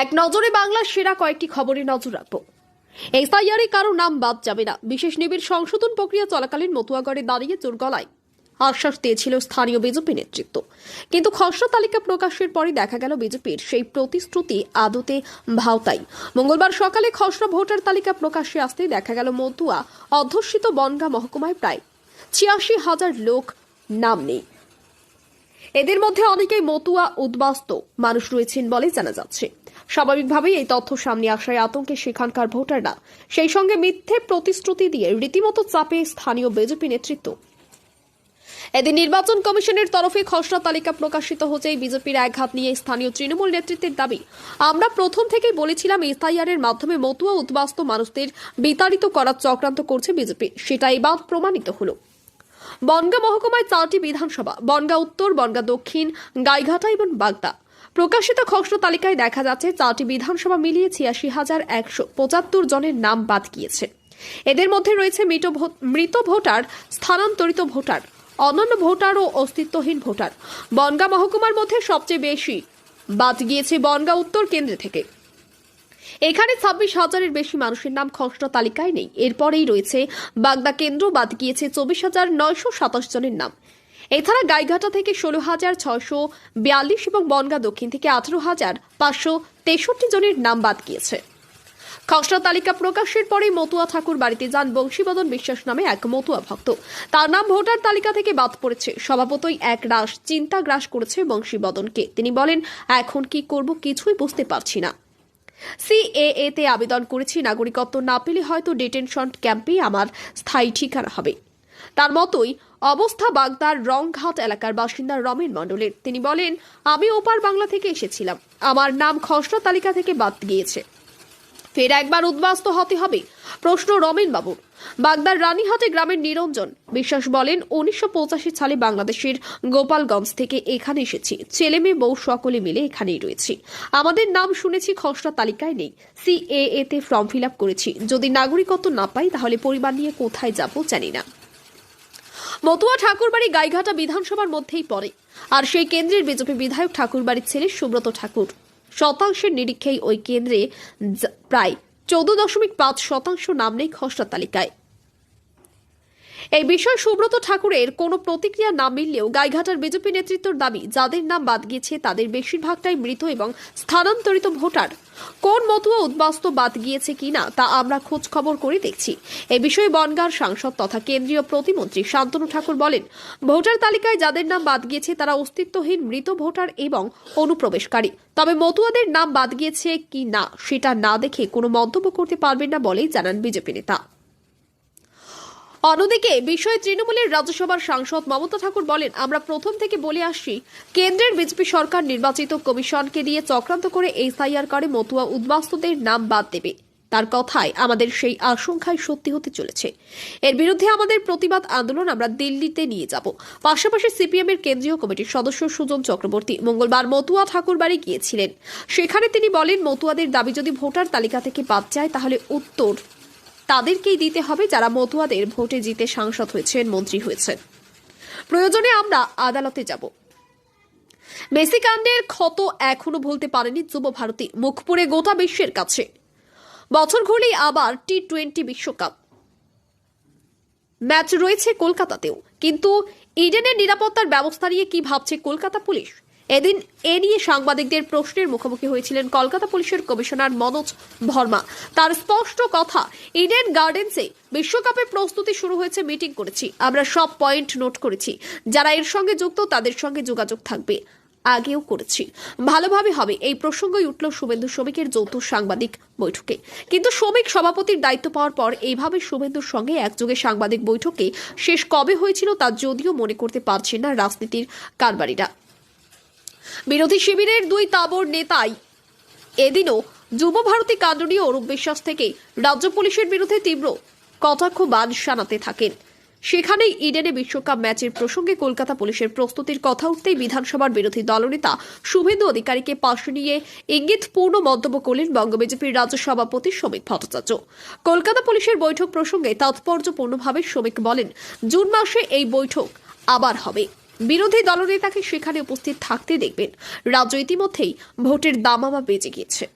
এক নজরে বাংলার সেরা কয়েকটি খবরে নজর রাখব। এসআইআরে কারও নাম বাদ যাবে না। বিশেষ নিবিড় সংশোধন প্রক্রিয়া চলাকালীন মতুয়াগড়ে দাঁড়িয়ে জোর গলায়। আশ্বাস দিয়েছিল স্থানীয় বিজেপি নেতৃত্ব। কিন্তু খসড়া তালিকা প্রকাশের পরে দেখা গেল বিজেপির সেই প্রতিশ্রুতি আদতে ভাওতাই। মঙ্গলবার সকালে খসড়া ভোটার তালিকা প্রকাশ্যে আসতেই দেখা গেল মতুয়া অধ্যুষিত বনগা মহকুমায় প্রায় ছিয়াশি হাজার লোক নাম নেই। এদের মধ্যে অনেকেই মতুয়া উদ্বাস্ত মানুষ রয়েছেন বলে জানা যাচ্ছে। স্বাভাবিকভাবেই এই তথ্য সামনে আসায় আতঙ্কে সেখানকার ভোটাররা। সেই সঙ্গে মিথ্যে প্রতিশ্রুতি দিয়ে রীতিমতো চাপে স্থানীয় বিজেপি নেতৃত্ব। এদিন নির্বাচন কমিশনের তরফে খসড়া তালিকা প্রকাশিত হতেই বিজেপির একঘাত নিয়ে স্থানীয় তৃণমূল নেতৃত্বের দাবি, আমরা প্রথম থেকেই বলেছিলাম এসআইআর এর মাধ্যমে মতুয়া উদ্বাস্ত মানুষদের বিতাড়িত করার চক্রান্ত করছে বিজেপি। সেটা এবার প্রমাণিত হলো। বনগা মহকুমায় চারটি বিধানসভা, বনগা উত্তর, বনগা দক্ষিণ, গাইঘাটা এবং বাগদা। প্রকাশিত খসড়া তালিকায় দেখা যাচ্ছে, চারটি বিধানসভা মিলিয়ে ছিয়াশি হাজার একশো পঁচাত্তর জনের নাম বাদ গিয়েছে। এদের মধ্যে রয়েছে মৃত ভোটার, স্থানান্তরিত ভোটার, অন্যান্য ভোটার ও অস্তিত্বহীন ভোটার। বনগা মহকুমার মধ্যে সবচেয়ে বেশি বাদ গিয়েছে বনগা উত্তর কেন্দ্র থেকে। এখানে ছাব্বিশ হাজারের বেশি মানুষের নাম খসড়া তালিকায় নেই। এরপরেই রয়েছে বাগদা কেন্দ্র, বাদ গিয়েছে চব্বিশ হাজার নয়শো সাতাশ জনের নাম। এছাড়া গাইঘাটা থেকে ষোলো হাজার ছশো বিয়াল্লিশ এবং বনগা দক্ষিণ থেকে আঠারো হাজার পাঁচশো তেষট্টি জনের নাম বাদ গিয়েছে। খসড়া তালিকা প্রকাশের পরেই মতুয়া ঠাকুর বাড়িতে যান বংশীবদন বিশ্বাস নামে এক মতুয়া ভক্ত। তার নাম ভোটার তালিকা থেকে বাদ পড়েছে। স্বভাবতই এক রাস চিন্তা গ্রাস করেছে বংশীবদনকে। তিনি বলেন, এখন কি করব কিছুই বুঝতে পারছি না। সিএএ তে আবেদন করেছি, নাগরিকত্ব না পেলে হয়তো ডিটেনশন ক্যাম্পেই আমার স্থায়ী ঠিকানা হবে। তার মতোই অবস্থা বাগদার রংঘাট এলাকার বাসিন্দা রমেন মণ্ডলের। তিনি বলেন, আমি ওপার বাংলা থেকে এসেছিলাম। আমার নাম খসড়া তালিকা থেকে বাদ গিয়েছে। ফের একবার উদ্বাস্ত হতে হবে? প্রশ্ন রমেন বাবুর বাগদার রানীহাটে গ্রামের নিরঞ্জন বিশ্বাস বলেন, উনিশশো পঁচাশি সালে বাংলাদেশের গোপালগঞ্জ থেকে এখানে এসেছি। ছেলে মেয়ে বউ সকলে মিলে এখানেই রয়েছি। আমাদের নাম শুনেছি খসড়া তালিকায় নেই। সিএএ তে ফর্ম ফিল করেছি। যদি নাগরিকত্ব না পাই, তাহলে পরিবার নিয়ে কোথায় যাব জানি না। মতুয়া ঠাকুরবাড়ি গাইঘাটা বিধানসভার মধ্যেই পড়ে। আর সেই কেন্দ্রের বিজেপি বিধায়ক ঠাকুরবাড়ির ছেলে সুব্রত ঠাকুর। শতাংশের নিরীক্ষেই ওই কেন্দ্রে প্রায় চৌদ্দ দশমিক পাঁচ শতাংশ নাম নেই খসড়া তালিকায়। এই বিষয়ে সুব্রত ঠাকুরের কোনো প্রতিক্রিয়া না মিললেও গাইঘাটার বিজেপি নেতৃত্বর দাবি, যাদের নাম বাদ গিয়েছে, তাদের বেশিরভাগটাই মৃত এবং স্থানান্তরিত ভোটার। কোন মতুয়া উদ্বাস্তু বাদ গিয়েছে কিনা তা আমরা খোঁজ খবর করে দেখছি। এ বিষয়ে বনগার সাংসদ তথা কেন্দ্রীয় প্রতিমন্ত্রী শান্তনু ঠাকুর বলেন, ভোটার তালিকায় যাদের নাম বাদ গিয়েছে তারা অস্তিত্বহীন, মৃত ভোটার এবং অনুপ্রবেশকারী। তবে মতুয়াদের নাম বাদ গিয়েছে কি না, সেটা না দেখে কোনো মন্তব্য করতে পারবেন না বলেই জানান বিজেপি নেতা। অন্যদিকে, বিষয়ে তৃণমূলের রাজ্যসভার সাংসদ মমতা ঠাকুর বলেন, আমরা প্রথম থেকে বলে আসছি, কেন্দ্রের বিজেপি সরকার নির্বাচিত কমিশনকে দিয়ে চক্রান্ত করে এসআইআর করে মতুয়া উদ্বাস্তুদের নাম বাদ দেবে। তার কথায় আমাদের সেই আশঙ্কায় সত্যি হতে চলেছে। এর বিরুদ্ধে আমাদের প্রতিবাদ আন্দোলন আমরা দিল্লিতে নিয়ে যাব। পাশাপাশি সিপিএম এর কেন্দ্রীয় কমিটির সদস্য সুজন চক্রবর্তী মঙ্গলবার মতুয়া ঠাকুরবাড়ি গিয়েছিলেন। সেখানে তিনি বলেন, মতুয়াদের দাবি যদি ভোটার তালিকা থেকে বাদ যায়, তাহলে উত্তর তাদেরকেই দিতে হবে যারা মতুয়াদের ভোটে জিতে সাংসদ হয়েছেন, মন্ত্রী হয়েছেন। প্রয়োজনে আমরা আদালতে যাব। মেসিকাণ্ডের ক্ষত এখনও ভুলতে পারেনি যুব ভারতী, মুখ পুড়ে গোটা বিশ্বের কাছে। বছর ঘুরলেই আবার টি টোয়েন্টি বিশ্বকাপ। ম্যাচ রয়েছে কলকাতাতেও, কিন্তু ইডেনের নিরাপত্তার ব্যবস্থা নিয়ে কি ভাবছে কলকাতা পুলিশ? এদিন এ নিয়ে সাংবাদিকদের প্রশ্নের মুখোমুখি হয়েছিলেন কলকাতা পুলিশের কমিশনার মনোজ ভর্মা। তার স্পষ্ট কথা ইডেন গার্ডেন্সে বিশ্বকাপের প্রস্তুতি শুরু হয়েছে, মিটিং করেছি। আমরা সব পয়েন্ট নোট করেছি। যারা এর সঙ্গে যুক্ত, তাদের সঙ্গে যোগাযোগ থাকবে। আগেও করেছি। ভালোভাবে হবে, এই প্রসঙ্গই উঠল শুভেন্দু শ্রমিকের যৌথ সাংবাদিক বৈঠকে। কিন্তু শ্রমিক সভাপতির দায়িত্ব পাওয়ার পর, এইভাবে শুভেন্দুর সঙ্গে একযোগে সাংবাদিক বৈঠকে শেষ কবে হয়েছিল তা যদিও মনে করতে পারছেন না রাজনীতির কারবারিরা। বিরোধী শিবিরের দুই তাবর নেতাই এদিনও যুব ভারতী কাণ্ড অরূপ বিশ্বাস থেকে রাজ্য পুলিশের বিরুদ্ধে তীব্র কটাক্ষ বান শানাতে থাকেন। সেখানেই ইডেনে বিশ্বকাপ ম্যাচের প্রসঙ্গে কলকাতা পুলিশের প্রস্তুতির কথা উঠতেই বিধানসভার বিরোধী দলনেতা শুভেন্দু অধিকারীকে পাশে নিয়ে ইঙ্গিতপূর্ণ মন্তব্য করলেন বঙ্গ বিজেপির রাজ্য সভাপতি শ্রমিক ভট্টাচার্য। কলকাতা পুলিশের বৈঠক প্রসঙ্গে তাৎপর্যপূর্ণভাবে শ্রমিক বলেন, জুন মাসে এই বৈঠক আবার হবে। বিরোধী দলনেতাকে সেখানে উপস্থিত থাকতে দেখবেন। রাজ্য ইতিমধ্যেই ভোটের দামামা বেজে গিয়েছে।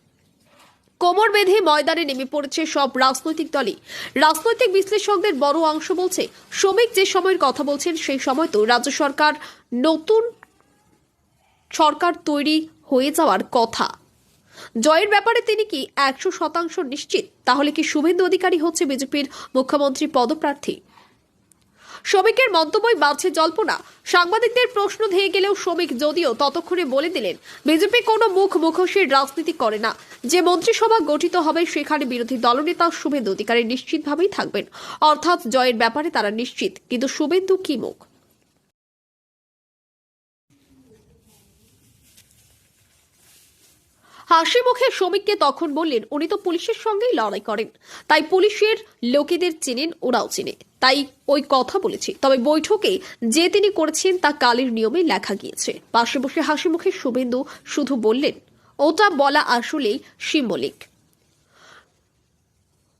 কোমর বেঁধে ময়দানে নেমে পড়েছে সব রাজনৈতিক দলই। রাজনৈতিক বিশ্লেষকদের বড় অংশ বলছে, শ্রমিক যে সময়ের কথা বলছেন, সেই সময় তো রাজ্য সরকার নতুন সরকার তৈরি হয়ে যাওয়ার কথা। জয়ের ব্যাপারে তিনি কি একশো শতাংশ নিশ্চিত? তাহলে কি শুভেন্দু অধিকারী হচ্ছে বিজেপির মুখ্যমন্ত্রী পদপ্রার্থী? শ্রমিকের মন্তব্যই বাড়ছে জল্পনা। সাংবাদিকদের প্রশ্ন ধেয়ে গেলেও শ্রমিক যদিও ততক্ষণে বলে দিলেন, বিজেপি কোনো মুখ মুখোশের রাজনীতি করে না। যে মন্ত্রিসভা গঠিত হবে সেখানে বিরোধী দলনেতা শুভেন্দু অধিকারী নিশ্চিতভাবেই থাকবেন। অর্থাৎ জয়ের ব্যাপারে তারা নিশ্চিত। কিন্তু শুভেন্দু কি মুখ? হাসি মুখে শ্রমিককে তখন বললেন, উনি তো পুলিশের সঙ্গেই লড়াই করেন। তাই পুলিশের লোকেদের চেনেন, ওরাও চেনে। তাই ওই কথা বলেছি। তবে বৈঠকে যে তিনি করেছেন, তা কালের নিয়মে লেখা গিয়েছে। পাশে বসে হাসি মুখে শুভেন্দু শুধু বললেন, ওটা বলা আসলেই সিম্বলিক।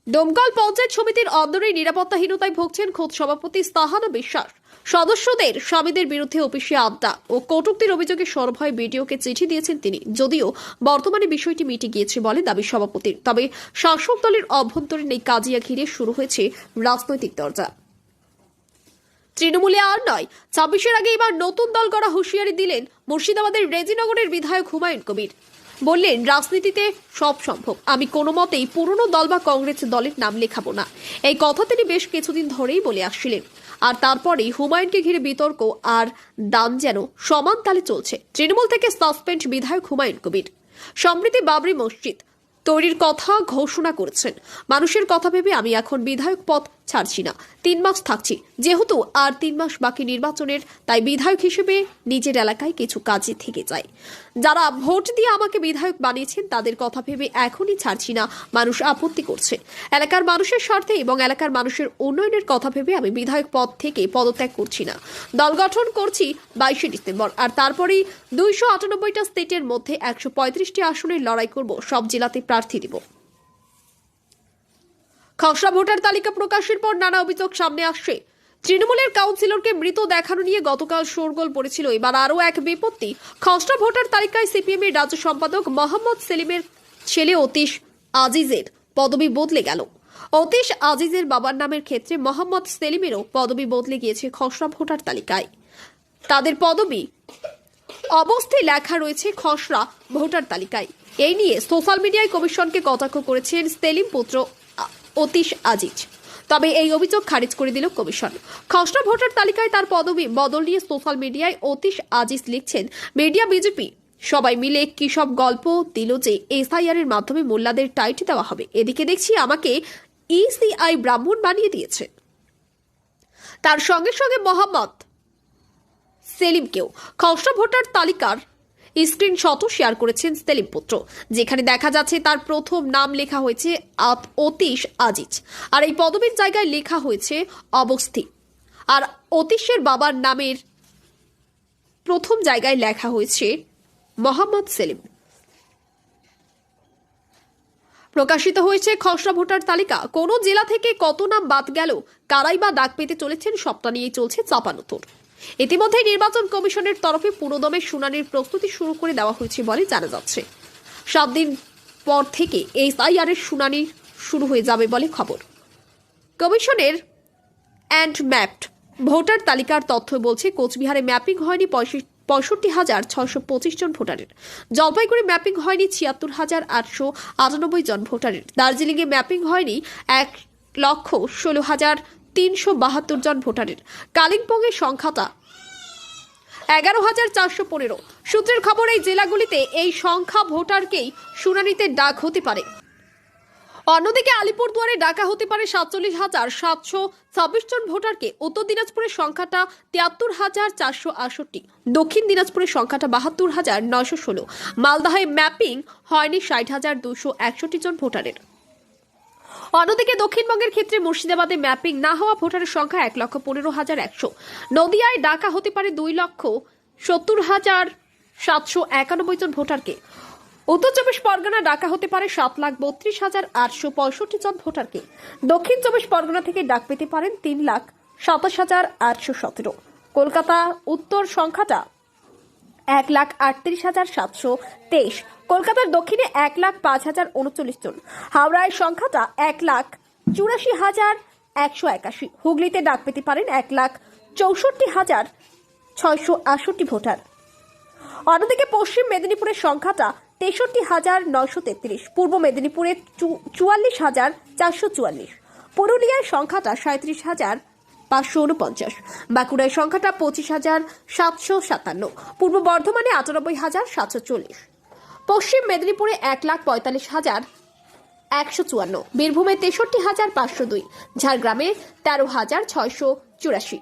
ডোমকল পঞ্চায়েত সমিতির অন্দরে নিরাপত্তাহীনতায় ভুগছেন খোদ সভাপতি স্তাহানা বিশ্বাস। সদস্যদের স্বামীদের বিরুদ্ধে অফিসে আড্ডা ও কটুক্তির অভিযোগে সরভয় বিডিওকে চিঠি দিয়েছেন তিনি। যদিও বর্তমানে বিষয়টি মিটে গিয়েছে বলে দাবি সভাপতির। তবে শাসক দলের অভ্যন্তরীণ এই কাজিয়া ঘিরে শুরু হয়েছে রাজনৈতিক দরজা। তৃণমূলে আর নয়, ছাব্বিশের আগে এবার নতুন দল গড়া হুঁশিয়ারি দিলেন মুর্শিদাবাদের রেজিনগরের বিধায়ক হুমায়ুন কবির। বললেন, রাজনীতিতে সব সম্ভব। আমি কোনো মতেই পুরনো দল বা কংগ্রেস দলের নাম লেখাবো না। এই কথা তিনি বেশ কিছুদিন ধরেই বলে আসছিলেন। আর তারপরেই হুমায়ুনকে ঘিরে বিতর্ক আর দান যেন সমান তালে চলছে। তৃণমূল থেকে সাসপেন্ড বিধায়ক হুমায়ুন কবির। সম্প্রীতি বাবরি মসজিদ তৈরির কথা ঘোষণা করেছেন। মানুষের কথা ভেবে আমি এখন বিধায়ক পদ ছাড়ছি না। তিন মাস থাকছি। যেহেতু আর তিন মাস বাকি নির্বাচনের, তাই বিধায়ক হিসেবে নিজের এলাকায় কিছু কাজে থেকে যায় যারা ভোট দিয়ে আমাকে বিধায়ক বানিয়েছেন, তাদের কথা ভেবে এখনই ছাড়ছি না। মানুষ আপত্তি করছে। এলাকার মানুষের স্বার্থে এবং এলাকার মানুষের উন্নয়নের কথা ভেবে আমি বিধায়ক পদ থেকে পদত্যাগ করছি না। দল গঠন করছি বাইশে ডিসেম্বর, আর তারপরেই দুইশো আটানব্বইটা স্টেটের মধ্যে একশো পঁয়ত্রিশটি আসনের লড়াই করব, সব জেলাতে প্রার্থী দিব। খসড়া ভোটার তালিকা প্রকাশের পর নানা অভিযোগ সামনে আসছে। তৃণমূলের কাউন্সিলরকে মৃত দেখানো নিয়ে গতকাল শোরগোল পড়েছিল। এবার আরও এক বিপত্তি। খসড়া ভোটার তালিকায় সিপিএম এর রাজ্য সম্পাদক মোহাম্মদ সেলিমের ছেলে অতীশ আজিজের পদবি বদলে গেল। অতীশ আজিজের বাবার নামের ক্ষেত্রে মোহাম্মদ সেলিমেরও পদবি বদলে গিয়েছে খসড়া ভোটার তালিকায়। তাদের পদবি অবস্থায় লেখা রয়েছে খসড়া ভোটার তালিকায়। এই নিয়ে সোশ্যাল মিডিয়ায় কমিশনকে কটাক্ষ করেছেন সেলিম পুত্র অতীশ আজিজ। তবে এই অভিযোগ খারিজ করে দিল কমিশন। খসড়া ভোটার তালিকায় তার পদবি বদল নিয়ে সোশ্যাল মিডিয়ায় অতীশ আজিজ লিখছেন, মিডিয়া, বিজেপি। সবাই মিলে কি সব গল্প দিল যে এসআইআর এর মাধ্যমে মোল্লাদের টাইট দেওয়া হবে। এদিকে দেখছি আমাকে ইসিআই ব্রাহ্মণ বানিয়ে দিয়েছে। তার সঙ্গে সঙ্গে মোহাম্মদ সেলিমকেও। খসড়া ভোটার তালিকার স্ক্রিনশটও শেয়ার করেছেন সেলিম পুত্র, যেখানে দেখা যাচ্ছে তার প্রথম নাম লেখা হয়েছে অতীশ আজিজ, আর এই পদবীর জায়গায় লেখা হয়েছে অবস্থি। আর অতীশের বাবার নামের প্রথম জায়গায় লেখা হয়েছে মোহাম্মদ সেলিম। প্রকাশিত হয়েছে খসড়া ভোটার তালিকা। কোন জেলা থেকে কত নাম বাদ গেল, কারাই বা ডাক পেতে চলেছেন, সবটা নিয়েই চলছে চাপানোতর ইতিমধ্যে নির্বাচন কমিশনের তরফে পুরোদমে শুনানির প্রস্তুতি শুরু করে দেওয়া হয়েছে বলে জানা যাচ্ছে। সাত দিন পর থেকে এসআইআর এর শুনানি শুরু হয়ে যাবে বলে খবর। কমিশনের অ্যান্ড ম্যাপড ভোটার তালিকার তথ্য বলছে, কোচবিহারে ম্যাপিং হয়নি পঁয়ষট্টি হাজার ছয়শো পঁচিশ জন ভোটারের। জলপাইগুড়ি ম্যাপিং হয়নি ছিয়াত্তর হাজার আটশো আটানব্বই জন ভোটারের। দার্জিলিংয়ে ম্যাপিং হয়নি এক লক্ষ ষোলো হাজার তিনশো বাহাত্তর জন ভোটারের। কালিম্পংয়ের সংখ্যাটা এগারো হাজার চারশো পনেরো। সূত্রের খবর, এই জেলাগুলিতে এই সংখ্যা ভোটারকেই শুনানিতে ডাক হতে পারে। অন্যদিকে আলিপুরদুয়ারে ডাকা হতে পারে সাতচল্লিশ হাজার সাতশো ছাব্বিশ জন ভোটারকে। উত্তর দিনাজপুরের সংখ্যাটা তিয়াত্তর হাজার চারশো আটষট্টি। দক্ষিণ দিনাজপুরের সংখ্যাটা বাহাত্তর হাজার নয়শো ষোলো। মালদাহে ম্যাপিং হয়নি ষাট হাজার দুশো একষট্টি জন ভোটারের। অন্যদিকে দক্ষিণবঙ্গের ক্ষেত্রে মুর্শিদাবাদে ম্যাপিং না হওয়া ভোটারের সংখ্যা এক লক্ষ পনেরো হাজার একশো। নদিয়ায় ডাকা হতে পারে দুই লক্ষ সত্তর হাজার সাতশো একানব্বই জন ভোটারকে। উত্তর চব্বিশ পরগনা ডাকা হতে পারে সাত লাখ বত্রিশ হাজার আটশো পঁয়ষট্টি জন ভোটারকে। দক্ষিণ চব্বিশ পরগনা থেকে ডাক পেতে পারেন তিন লাখ সাতাশ হাজার আটশো সতেরো। কলকাতা উত্তর সংখ্যাটা এক লাখ আটত্রিশ হাজার সাতশো তেইশ। কলকাতার দক্ষিণে এক লাখ পাঁচ হাজার উনচল্লিশ জন। হাওড়ায় সংখ্যাটা এক লাখ চুরাশি হাজার একশো একাশি। হুগলিতে ডাক পেতে পারেন এক লাখ চৌষট্টি হাজার ছয়শো আটষট্টি ভোটার। অন্যদিকে পশ্চিম মেদিনীপুরের সংখ্যাটা তেষট্টি হাজার নয়শো তেত্রিশ। পূর্ব মেদিনীপুরে চুয়াল্লিশ হাজার চারশো চুয়াল্লিশ। পুরুলিয়ার সংখ্যাটা সাঁত্রিশ হাজার পাঁচশো উনপঞ্চাশ বাঁকুড়ার সংখ্যাটা পঁচিশ হাজার সাতশো সাতান্ন। পূর্ব বর্ধমানে আটানব্বই হাজার সাতশো চল্লিশ। পশ্চিম মেদিনীপুরে এক লাখ পঁয়তাল্লিশ হাজার একশো চুয়ান্ন। বীরভূমে তেষট্টি হাজার পাঁচশো দুই। ঝাড়গ্রামে তেরো হাজার ছয়শো চুরাশি।